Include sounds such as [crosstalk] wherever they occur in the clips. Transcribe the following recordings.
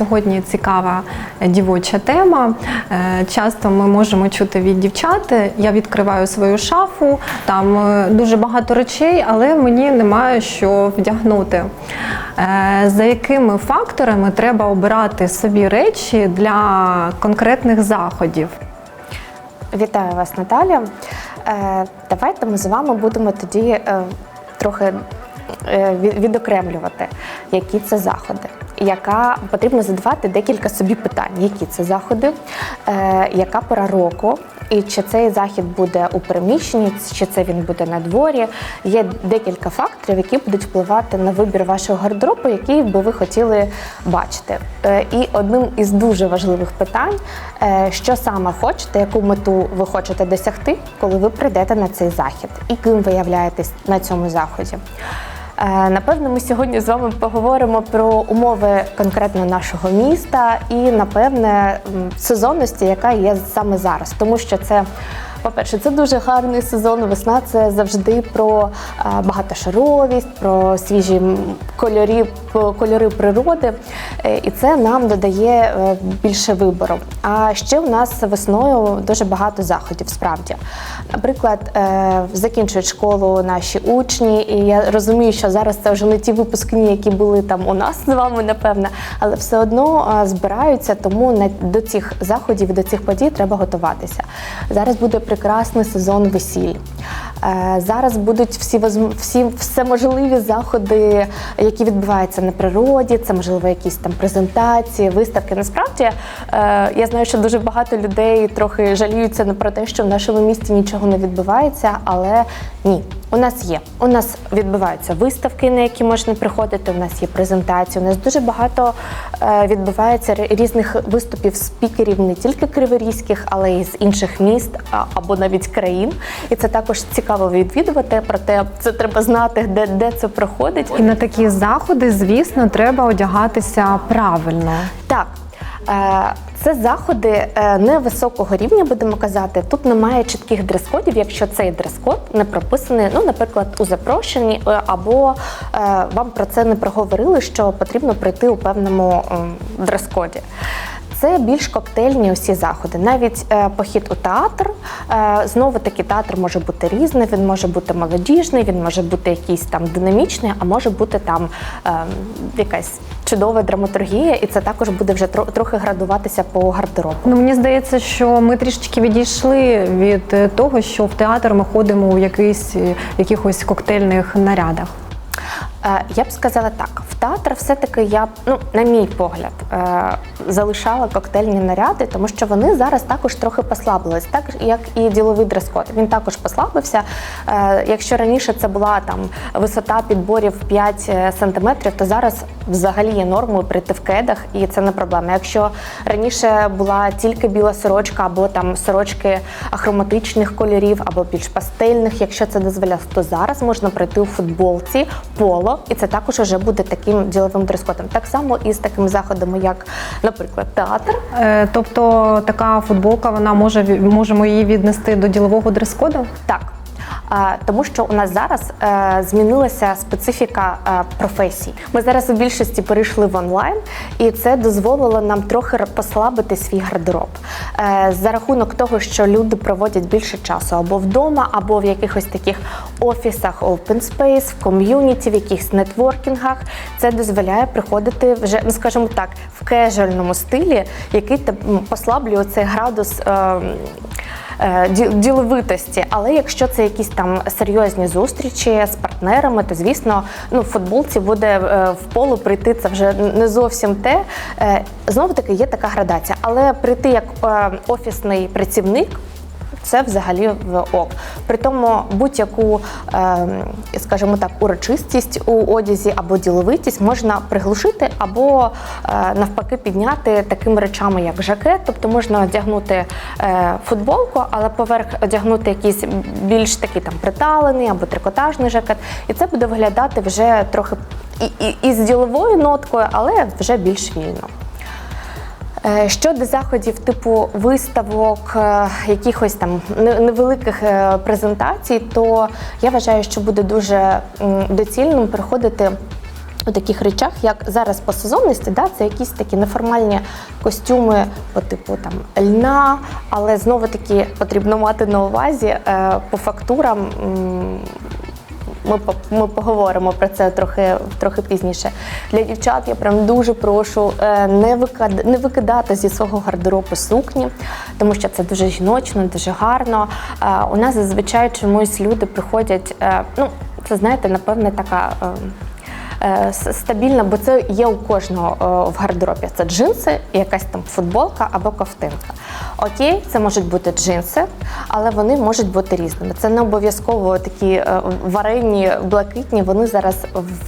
сьогодні цікава дівоча тема. Е, Часто ми можемо чути від дівчат. Я відкриваю свою шафу, там е, дуже багато речей, але мені немає що вдягнути. Е, За якими факторами треба обирати собі речі для конкретних заходів? Вітаю вас, Наталя. Е, Давайте ми з вами будемо тоді е, трохи е, відокремлювати, які це заходи. Яка потрібно задавати декілька собі питань, які це заходи, е, яка пора року, і чи цей захід буде у приміщенні, чи це він буде на дворі. Є декілька факторів, які будуть впливати на вибір вашого гардеробу, який би ви хотіли бачити. Е, І одним із дуже важливих питань, е, що саме хочете, яку мету ви хочете досягти, коли ви прийдете на цей захід, і ким ви являєтесь на цьому заході. Е, Напевно, ми сьогодні з вами поговоримо про умови конкретно нашого міста і, напевне, сезонності, яка є саме зараз, тому що це. По-перше, це дуже гарний сезон. Весна це завжди про е, багатошаровість, про свіжі кольорі, кольори природи, Е, і це нам додає е, більше вибору. А ще у нас весною дуже багато заходів. Справді, наприклад, закінчують школу наші учні, і я розумію, що зараз це вже не ті випускні, які були там у нас з вами, напевно, але все одно збираються, тому до цих заходів, до цих подій треба готуватися. Зараз буде прекрасний сезон весіль. Е, Зараз будуть всі всі всеможливі заходи, які відбуваються на природі. Це можливо якісь там презентації, виставки. Насправді е, я знаю, що дуже багато людей трохи жаліються на- про те, що в нашому місті нічого не відбувається, але ні, у нас є. У нас відбуваються виставки, на які можна приходити. У нас є презентації. У нас дуже багато е, відбувається різних виступів спікерів, не тільки криворізьких, але й з інших міст або навіть країн. І це також цікаво відвідувати. Проте це треба знати, де, де це проходить. І на такі заходи, звісно, треба одягатися правильно. Так. е, Це заходи е, невисокого рівня, будемо казати. Тут немає чітких дрес-кодів, якщо цей дрес-код не прописаний, ну, наприклад, у запрошенні, е, або вам про це не проговорили, що потрібно прийти у певному дрес-коді. Це більш коктейльні усі заходи. Навіть е, похід у театр. Е, знову таки театр може бути різний. Він може бути молодіжний, він може бути якийсь там динамічний, а може бути там е, якась чудова драматургія, і це також буде вже тро- трохи градуватися по гардеробу. Ну, мені здається, що ми трішечки відійшли від того, що в театр ми ходимо у якийсь, якихось коктейльних нарядах. Е, Я б сказала так: в театр все-таки я ну, на мій погляд, е, залишала коктейльні наряди, тому що вони зараз також трохи послабились, так як і діловий дрес-код. Він також послабився. Е, Якщо раніше це була там висота підборів 5 сантиметрів, то зараз взагалі є нормою прийти в кедах, і це не проблема. Якщо раніше була тільки біла сорочка, або там сорочки ахроматичних кольорів, або більш пастельних, якщо це дозволяє, то зараз можна прийти у футболці, поло, і це також вже буде таким діловим дрес-кодом. Так само і з такими заходами, як, наприклад, театр. Е, Тобто така футболка, вона може можемо її віднести до ділового дрес-коду? Так. Тому що у нас зараз е, змінилася специфіка е, професій. Ми зараз у більшості перейшли в онлайн, і це дозволило нам трохи послабити свій гардероб. Е, за рахунок того, що люди проводять більше часу або вдома, або в якихось таких офісах, open space, в ком'юніті, в якихось нетворкінгах. Це дозволяє приходити вже, ну скажімо так, в кежуальному стилі, який послаблює цей градус. Е, е, ді- діловитості. Але якщо це якісь там серйозні зустрічі з партнерами, то звісно, ну в футболці буде е, в полу прийти це вже не зовсім те. Знову таки є така градація, але прийти як е, офісний працівник. Це взагалі в ок. При тому будь-яку, е, скажімо так, урочистість у одязі або діловитість можна приглушити, або е, навпаки підняти такими речами, як жакет. Тобто можна одягнути е, футболку, але поверх одягнути якийсь більш такий там приталений або трикотажний жакет. І це буде виглядати вже трохи і, і, і з діловою ноткою, але вже більш вільно. Е, Щодо заходів типу виставок, е, якихось там невеликих е, презентацій, то я вважаю, що буде дуже доцільним приходити у таких речах, як зараз по сезонності, да, це якісь такі неформальні костюми по типу там льна, але знову таки потрібно мати на увазі по фактурам. Ми, ми поговоримо про це трохи, трохи пізніше. Для дівчат я прям дуже прошу е, не, викид, не викидати зі свого гардеробу сукні, тому що це дуже жіночно, дуже гарно. Е, у нас зазвичай чомусь люди приходять. е, ну, це знаєте, напевне, така. Е, стабільна, бо це є у кожного е, в гардеробі. Це джинси, якась там футболка або ковтинка. Окей, це можуть бути джинси, але вони можуть бути різними. Це не обов'язково такі е, варені, блакитні. Вони зараз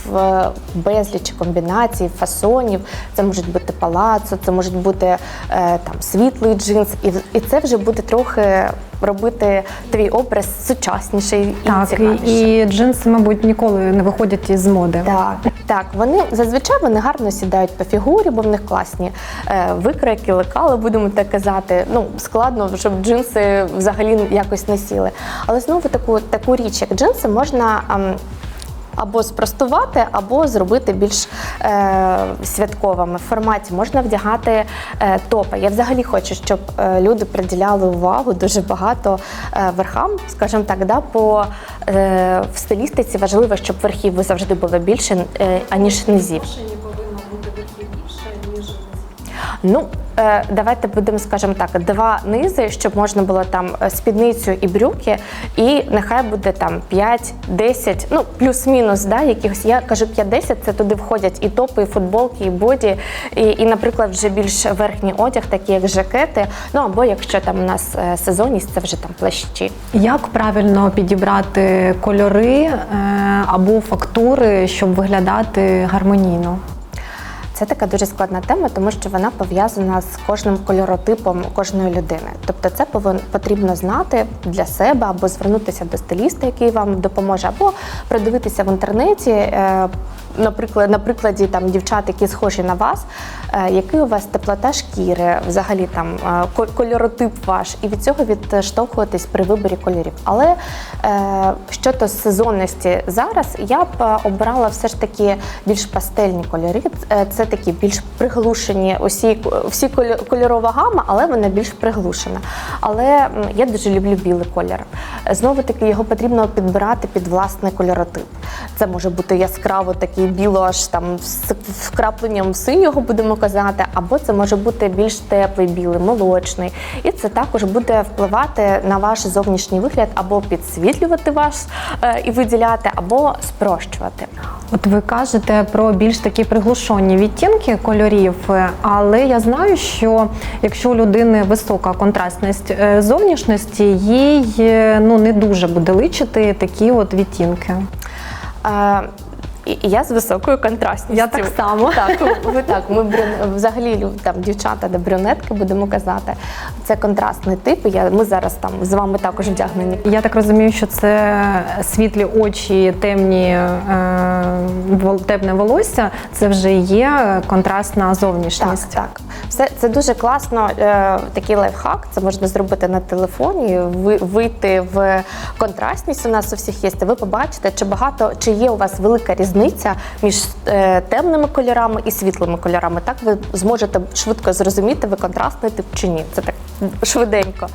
в безлічі комбінацій, фасонів. Це можуть бути палацо, це можуть бути там світлий джинс, і це вже буде трохи робити твій образ сучасніший і Так, цікавіший. і, джинси, мабуть, ніколи не виходять із моди. Так, так, вони зазвичай вони гарно сідають по фігурі, бо в них класні е, викройки, лекали, будемо так казати. Ну, складно, щоб джинси взагалі якось не сіли. Але знову таку, таку річ, як джинси, можна. ем, або спростувати, або зробити більш е, святковими в форматі. Можна вдягати е, топи. Я взагалі хочу, щоб е, люди приділяли увагу дуже багато е, верхам, скажімо так, да, по е, в стилістиці важливо, щоб верхів ви завжди було більше, е, аніж низів. Ну, е, давайте будемо, скажімо так, два низи, щоб можна було там е, спідницю і брюки, і нехай буде там 5-10, ну плюс-мінус, да, якихось. Я кажу 5-10, це туди входять і топи, і футболки, і боді, і, і, наприклад, вже більш верхній одяг, такі як жакети. Ну або якщо там у нас е, сезонність, це вже там плащі. Як правильно підібрати кольори або фактури, щоб виглядати гармонійно? Це така дуже складна тема, тому що вона пов'язана з кожним кольоротипом кожної людини. Тобто, це потрібно знати для себе або звернутися до стиліста, який вам допоможе, або продивитися в інтернеті. е, Наприклад, на прикладі там дівчат, які схожі на вас, який у вас теплота шкіри, взагалі там е, кольоротип ваш, і від цього відштовхуватись при виборі кольорів. Але е, щодо сезонності зараз, я б е, обирала все ж таки більш пастельні кольори. Е, Це такі більш приглушені, усі всі кольорова гама, але вона більш приглушена. Але я дуже люблю білий колір. Знову таки його потрібно підбирати під власний кольоротип. Це може бути яскраво такий біло, аж там з вкрапленням синього, будемо казати, або це може бути більш теплий білий, молочний. І це також буде впливати на ваш зовнішній вигляд, або підсвітлювати вас е, і виділяти, або спрощувати. От ви кажете про більш такі приглушені відтінки кольорів, е, але я знаю, що якщо у людини висока контрастність е, зовнішності, їй ну не дуже буде личити такі от відтінки. Е, І я з високою контрастністю. Я так само. Так, ви так. Ми брюн- взагалі там дівчата де брюнетки, будемо казати. Це контрастний тип. Я ми зараз там з вами також вдягнені. Я так розумію, що це світлі очі, темні е, темне волосся. Це вже є контрастна Так, зовнішність. так. Все це дуже класно. Е, такий лайфхак. Це можна зробити на телефоні, ви, вийти в контрастність. У нас у всіх є. Ви побачите, чи багато чи є у вас велика різниця між е, темними кольорами і світлими кольорами. Так ви зможете швидко зрозуміти, ви контрастний тип чи ні. Це так швиденько.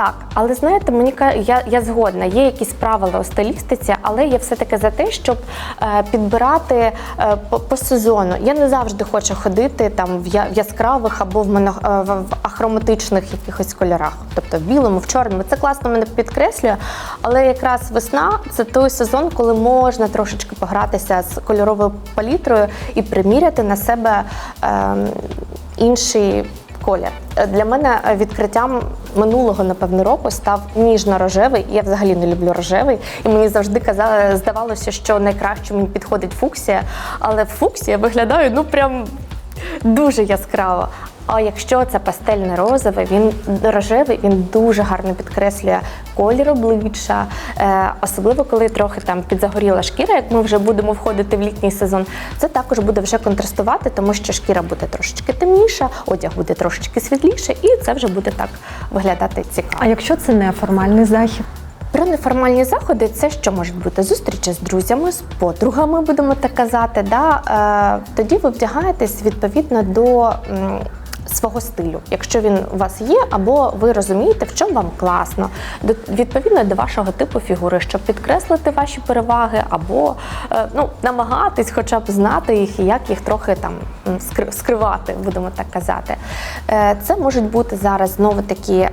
Так, але знаєте, мені я, я згодна, є якісь правила у стилістиці, але я все-таки за те, щоб е, підбирати е, по, по сезону. Я не завжди хочу ходити там в я- в яскравих або в, моно, е, в, ахроматичних якихось кольорах, тобто в білому, в чорному. Це класно мене підкреслює, але якраз весна це той сезон, коли можна трошечки погратися з кольоровою палітрою і приміряти на себе е, інший колір. Е, Для мене е, відкриттям минулого, напевно, року став ніжно-рожевий. Я взагалі не люблю рожевий. І мені завжди казали, здавалося, що найкраще мені підходить фуксія, але фуксія виглядає ну прям дуже яскраво. А якщо це пастельне розове, він рожевий, він дуже гарно підкреслює колір обличчя, е, особливо коли трохи там підзагоріла шкіра, як ми вже будемо входити в літній сезон. Це також буде вже контрастувати, тому що шкіра буде трошечки темніша, одяг буде трошечки світліше, і це вже буде так виглядати цікаво. А якщо це не формальний захід? Про неформальні заходи це що можуть бути зустрічі з друзями, з подругами, будемо так казати. Да? Е, тоді ви вдягаєтесь відповідно до свого стилю, якщо він у вас є, або ви розумієте, в чому вам класно, відповідно до вашого типу фігури, щоб підкреслити ваші переваги, або е, ну, намагатись хоча б знати їх і як їх трохи там скривати, будемо так казати. Е, це можуть бути зараз знову такі.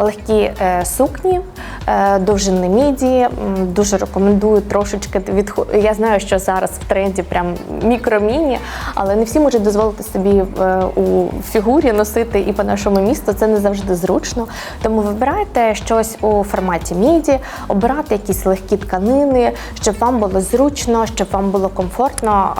Легкі е, сукні, е, довжини міді. Дуже рекомендую трошечки від Я знаю, що зараз в тренді прям мікро-міні, але не всі можуть дозволити собі е, у фігурі носити і по нашому місту. Це не завжди зручно. Тому вибирайте щось у форматі міді, обирайте якісь легкі тканини, щоб вам було зручно, щоб вам було комфортно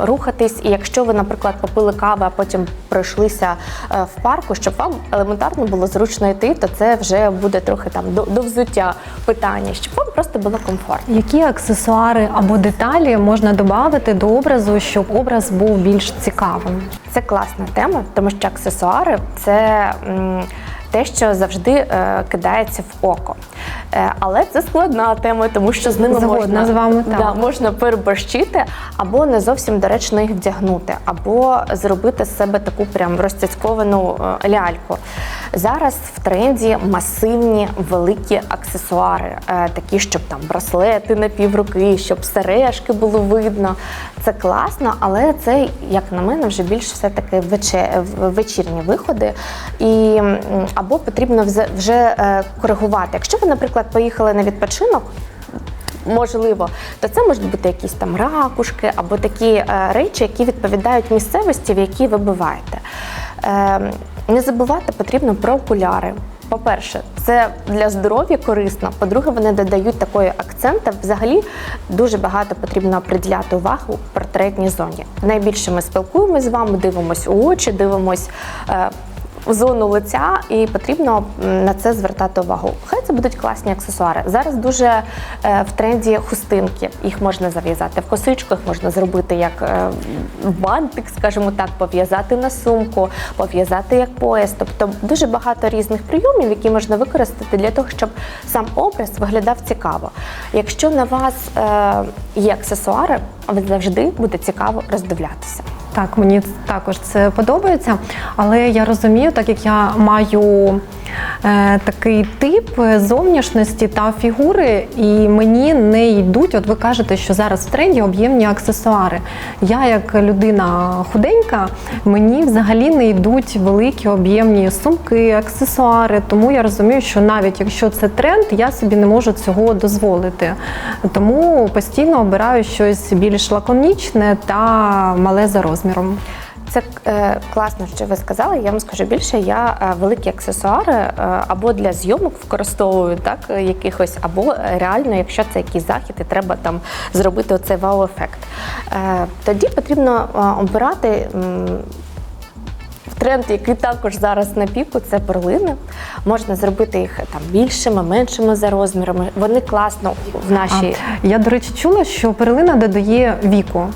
рухатись. І якщо ви, наприклад, попили кави, а потім пройшлися в парку, щоб вам елементарно було зручно йти, то це вже буде трохи там до, до взуття питання, щоб вам просто було комфортно. Які аксесуари або деталі можна додати до образу, щоб образ був більш цікавим? Це класна тема, тому що аксесуари це м, те, що завжди е, кидається в око. Е, але це складна тема, тому що з ними Згодна можна, з вами, так. да, можна переборщити, або не зовсім доречно їх вдягнути, або зробити з себе таку прям розцяцьковану е, ляльку. Зараз в тренді масивні великі аксесуари, е, такі, щоб там браслети на півруки, щоб сережки було видно. Це класно, але це, як на мене, вже більш все-таки вечірні виходи. І, або потрібно вже, е, коригувати. Якщо ви, наприклад, поїхали на відпочинок. Можливо, то це можуть бути якісь там ракушки або такі е, речі, які відповідають місцевості, в якій ви буваєте. Е, не забувати потрібно про окуляри. По-перше, це для здоров'я корисно. По-друге, вони додають такої акцента. Взагалі дуже багато потрібно приділяти увагу в портретній зоні. Найбільше ми спілкуємося з вами, дивимось у очі, дивимось. Е, в зону лиця, і потрібно на це звертати увагу. Хай це будуть класні аксесуари. Зараз дуже е, в тренді хустинки. Їх можна зав'язати в косичку, їх можна зробити як е, бантик, скажімо так, пов'язати на сумку, пов'язати як пояс. Тобто дуже багато різних прийомів, які можна використати для того, щоб сам образ виглядав цікаво. Якщо на вас е, є аксесуари, ви завжди буде цікаво роздивлятися. Так, мені також це подобається, але я розумію, так як я маю е, такий тип зовнішності та фігури, і мені йдуть. От ви кажете, що зараз в тренді об'ємні аксесуари. Я, як людина худенька, мені взагалі не йдуть великі об'ємні сумки, аксесуари. Тому я розумію, що навіть якщо це тренд, я собі не можу цього дозволити. Тому постійно обираю щось більш лаконічне та мале за розміром. Це е, класно, що ви сказали. Я вам скажу більше. Я е, великі аксесуари е, або для зйомок використовую, так е, якихось, або е, реально, якщо це якийсь захід, і треба там зробити оцей вау-ефект. Е, тоді потрібно е, обирати. м, Тренд, який також зараз на піку, це перлини. Можна зробити їх там більшими, меншими за розмірами. Вони класно в нашій А, я, до речі, чула, що перлина додає віку.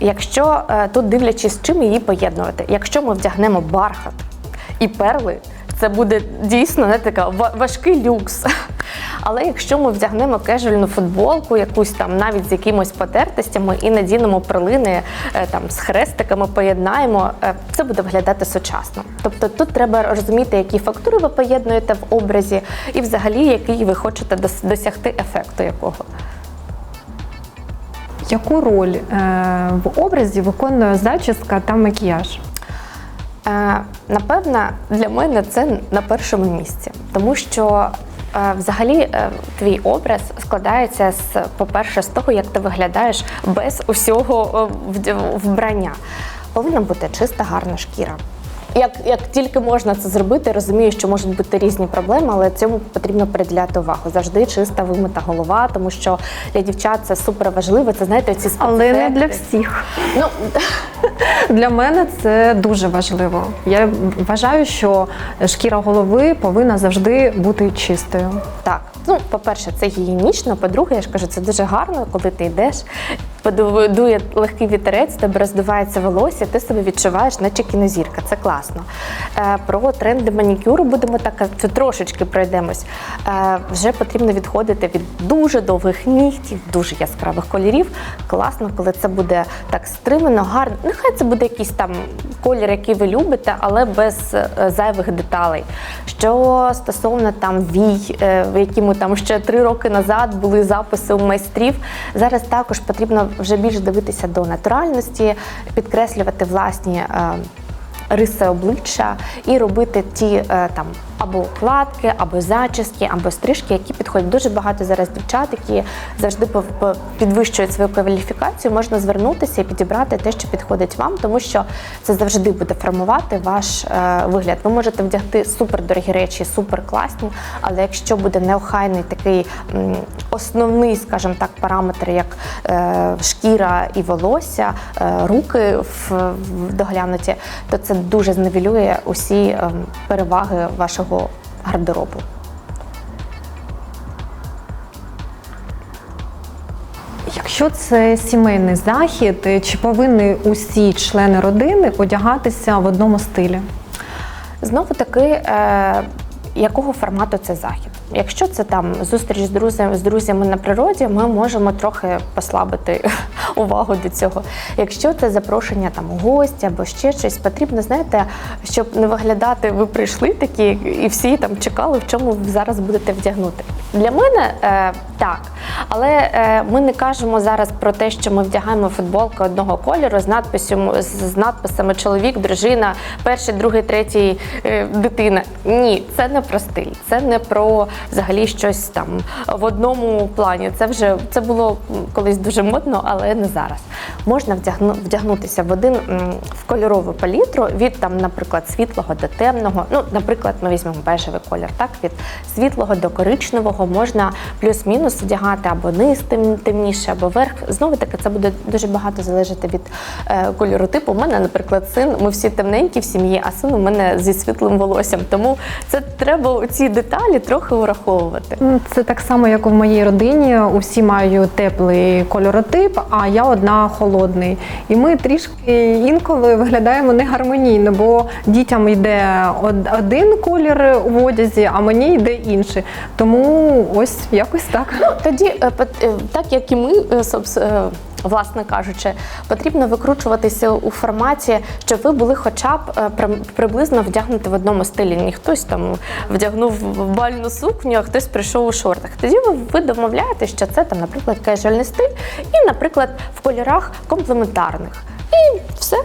Якщо е, тут дивлячись, чим її поєднувати, якщо ми вдягнемо бархат і перли, це буде дійсно не така важкий люкс. [laughs] Але якщо ми вдягнемо кежуальну футболку, якусь там навіть з якимось потертостями і надінемо перлини е, там з хрестиками, поєднаємо, е, це буде виглядати сучасно. Тобто тут треба розуміти, які фактури ви поєднуєте в образі, і взагалі який ви хочете дос- досягти ефекту якого. Яку роль е, в образі виконує зачіска та макіяж? Е, Напевно, для мене це на першому місці, тому що е, взагалі твій образ складається з, по-перше, з того, як ти виглядаєш без усього вбрання. Повинна бути чиста, гарна шкіра. Як, як тільки можна це зробити, розумію, що можуть бути різні проблеми, але цьому потрібно приділяти увагу. Завжди чиста вимита голова, тому що для дівчат це супер важливо. Це знаєте, ці Але не для всіх. Ну [laughs] Для мене це дуже важливо. Я вважаю, що шкіра голови повинна завжди бути чистою. Так, ну по-перше, це гігієнічно. По-друге, я ж кажу, це дуже гарно, коли ти йдеш дує легкий вітерець, тебе роздувається волосся, ти себе відчуваєш, наче кінозірка. Це класно. Е, Про тренди манікюру будемо так це трошечки пройдемось. Е, Вже потрібно відходити від дуже довгих нігтів, дуже яскравих кольорів. Класно, коли це буде так стримано, гарно. Нехай це буде якийсь там колір, який ви любите, але без е, зайвих деталей. Що стосовно там вій, е, в які ми там ще три роки назад були записи у майстрів. Зараз також потрібно вже більш дивитися до натуральності, підкреслювати власні. е, Риси обличчя і робити ті е, там або укладки, або зачіски, або стрижки, які підходять. Дуже багато зараз дівчат, які завжди підвищують свою кваліфікацію. Можна звернутися і підібрати те, що підходить вам, тому що це завжди буде формувати ваш е, вигляд. Ви можете вдягти супердорогі речі, супер класні, але якщо буде неохайний такий основний, скажімо так, параметр, як е, шкіра і волосся, е, руки в, доглянуті, то це дуже зневелює усі ем, переваги вашого гардеробу. Якщо це сімейний захід, чи повинні усі члени родини одягатися в одному стилі? Знову таки, е, якого формату це захід? Якщо це там зустріч з друзями з друзями на природі, ми можемо трохи послабити [laughs] увагу до цього. Якщо це запрошення там гості або ще щось, потрібно, знаєте, щоб не виглядати, ви прийшли такі, і всі там чекали, в чому ви зараз будете вдягнути. Для мене е, так, але е, ми не кажемо зараз про те, що ми вдягаємо футболки одного кольору з надписю з з надписами чоловік, дружина, перший, другий, третій е, дитина. Ні, це не про стиль, це не про взагалі щось там в одному плані. Це вже це було колись дуже модно, але не зараз. Можна вдягну, вдягнутися в один в кольорову палітру від там, наприклад, світлого до темного. Ну, наприклад, ми візьмемо бежевий колір, так від світлого до коричневого можна плюс-мінус вдягати або низ тем, темніше, або верх. Знову таки, це буде дуже багато залежати від е, кольору типу. У мене, наприклад, син, ми всі темненькі в сім'ї, а син у мене зі світлим волоссям. Тому це треба ці деталі трохи враховувати. М, Це так само, як у моїй родині. Усі мають теплий кольоротип, а я одна холодний. І ми трішки інколи виглядаємо негармонійно, бо дітям йде один колір в одязі, а мені йде інший. Тому ось якось так. Тоді, е, е, так як і ми, е, власне кажучи, потрібно викручуватися у форматі, щоб ви були хоча б приблизно вдягнуті в одному стилі. Не хтось там вдягнув бальну сукню, а хтось прийшов у шортах. Тоді ви, ви домовляєте, що це там, наприклад, кежуальний стиль, і, наприклад, в кольорах комплементарних. І все,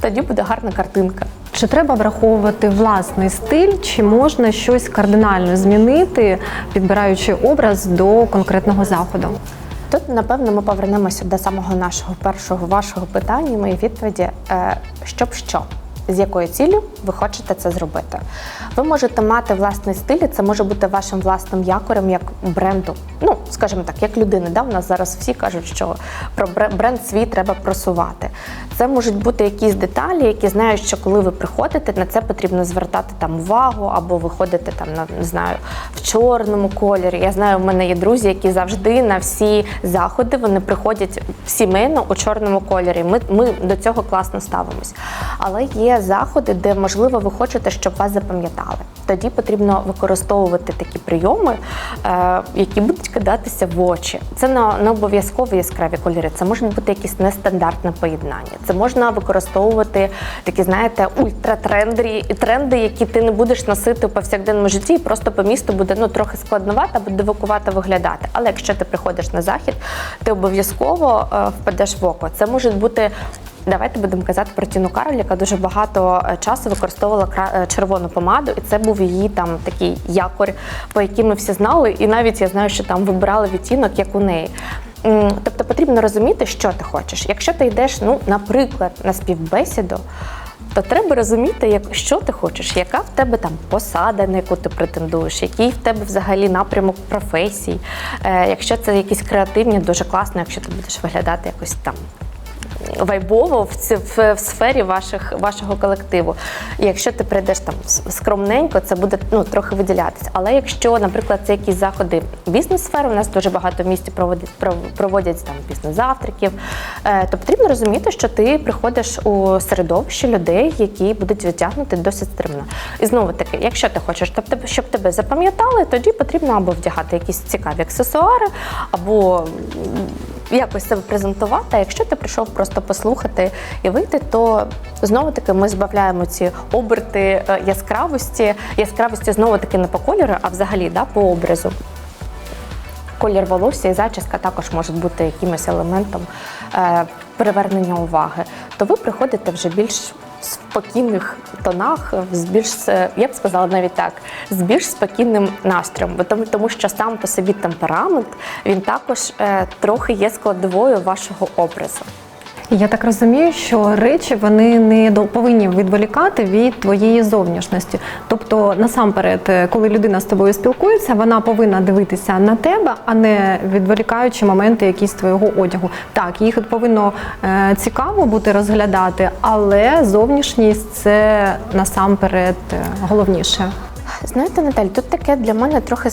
тоді буде гарна картинка. Чи треба враховувати власний стиль, чи можна щось кардинально змінити, підбираючи образ до конкретного заходу? Тут, напевно, ми повернемося до самого нашого першого вашого питання, моєї відповіді, е, щоб що. З якою ціллю ви хочете це зробити? Ви можете мати власний стиль, і це може бути вашим власним якорем як бренду. Ну, скажімо так, як людини. Да? У нас зараз всі кажуть, що про бренд свій треба просувати. Це можуть бути якісь деталі, які знають, що коли ви приходите, на це потрібно звертати там увагу, або ви ходите там на не знаю в чорному кольорі. Я знаю, у мене є друзі, які завжди на всі заходи вони приходять сімейно у чорному кольорі. Ми, ми до цього класно ставимось. Але є заходи, де можливо ви хочете, щоб вас запам'ятали. Тоді потрібно використовувати такі прийоми, е, які будуть кидатися в очі. Це не, обов'язково яскраві кольори. Це може бути якесь нестандартне поєднання. Це можна використовувати такі, знаєте, ультратренди, тренди, які ти не будеш носити у повсякденному житті, і просто по місту буде ну трохи складновато або дивакувато виглядати. Але якщо ти приходиш на захід, ти обов'язково е, впадеш в око. Це може бути. Давайте будемо казати про Тіну Кароль, яка дуже багато е, часу використовувала е, червону помаду, і це був її там такий якорь, по яким ми всі знали. І навіть я знаю, що там вибирали відтінок, як у неї. Тобто потрібно розуміти, що ти хочеш. Якщо ти йдеш, ну, наприклад, на співбесіду, то треба розуміти, як, що ти хочеш, яка в тебе там посада, на яку ти претендуєш, який в тебе взагалі напрямок професій. Е, якщо це якісь креативні, дуже класно, якщо ти будеш виглядати якось там вайбово в, ці- в, в сфері ваших, вашого колективу. І якщо ти прийдеш там скромненько, це буде ну, трохи виділятися. Але якщо, наприклад, це якісь заходи бізнес-сфери, у нас дуже багато в місті проводять, проводять там бізнес-завтраків, е, то потрібно розуміти, що ти приходиш у середовище людей, які будуть відтягнути досить стримно. І знову таки, якщо ти хочеш, щоб тебе, запам'ятали, тоді потрібно або вдягати якісь цікаві аксесуари, або якось себе презентувати. А якщо ти прийшов просто послухати і вийти, то знову таки ми збавляємо ці оберти е, яскравості, яскравості знову таки не по кольору, а взагалі да, по образу. Колір волосся і зачіска також можуть бути якимось елементом е, привернення уваги. То ви приходите вже більш спокійних тонах, з більш е, я б сказала навіть так, з більш спокійним настроєм, бо тому, тому що сам по собі темперамент він також е, трохи є складовою вашого образу. Я так розумію, що речі вони не до- повинні відволікати від твоєї зовнішності. Тобто, насамперед, е, коли людина з тобою спілкується, вона повинна дивитися на тебе, а не відволікаючи моменти якісь твого одягу. Так, їх повинно е, цікаво бути розглядати, але зовнішність це насамперед е, головніше. Знаєте, Наталь, тут таке для мене трохи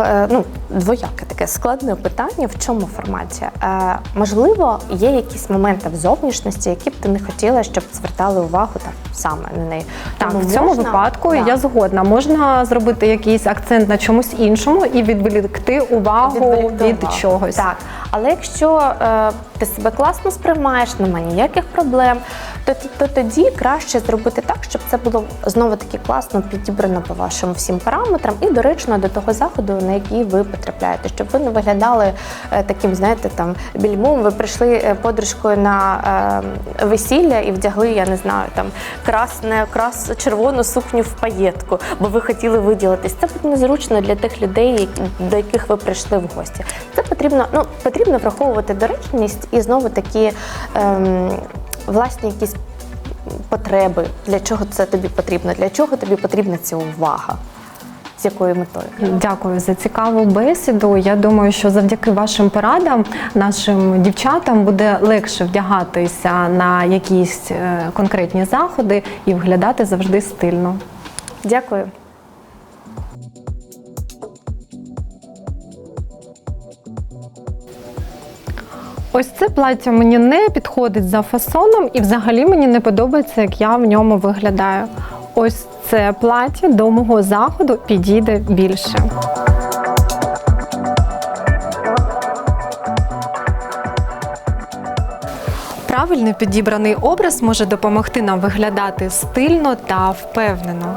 е, ну, двояке таке складне питання. В чому форматі? Е, можливо, є якісь моменти в зовнішності, які б ти не хотіла, щоб звертали увагу там саме на неї. Так, Тому в цьому можна- випадку Да. я згодна. Можна зробити якийсь акцент на чомусь іншому і відволікти увагу Відволікти від увагу. чогось. Так, але якщо е, ти себе класно сприймаєш, немає ніяких проблем, то, то тоді краще зробити так, щоб це було знову таки класно підібрано по вашим всім параметрам і доречно до того заходу, на який ви потрапляєте, щоб ви не виглядали е, таким, знаєте, там більмом. Ви прийшли е, подружкою на е, весілля і вдягли, я не знаю, там красне, крас червону сукню в паєтку, бо ви хотіли виділитись. Це буде незручно для тих людей, до яких ви прийшли в гості. Це потрібно, ну потрібно враховувати доречність і знову такі ем, власні якісь потреби, для чого це тобі потрібно, для чого тобі потрібна ця увага, з якою метою. Дякую за цікаву бесіду. Я думаю, що завдяки вашим порадам нашим дівчатам буде легше вдягатися на якісь е, конкретні заходи і виглядати завжди стильно. Дякую. Ось це плаття мені не підходить за фасоном, і взагалі мені не подобається, як я в ньому виглядаю. Ось це плаття до мого заходу підійде більше. Правильно підібраний образ може допомогти нам виглядати стильно та впевнено.